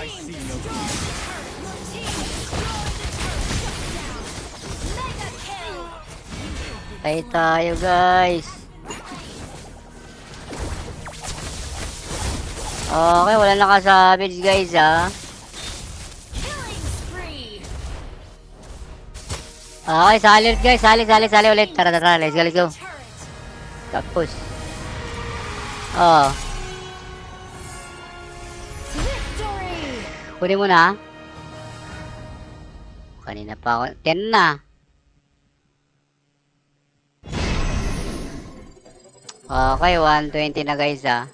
Patay tayo guys. Okay, wala nakasabits guys ha. Okay, sali ulit guys. Sali, sali, sali ulit. Tara, tara, let's go, let's go. Tapos. Oh, kunin mo na. Kanina pa ako. 10 na. Okay, 120 na guys ah.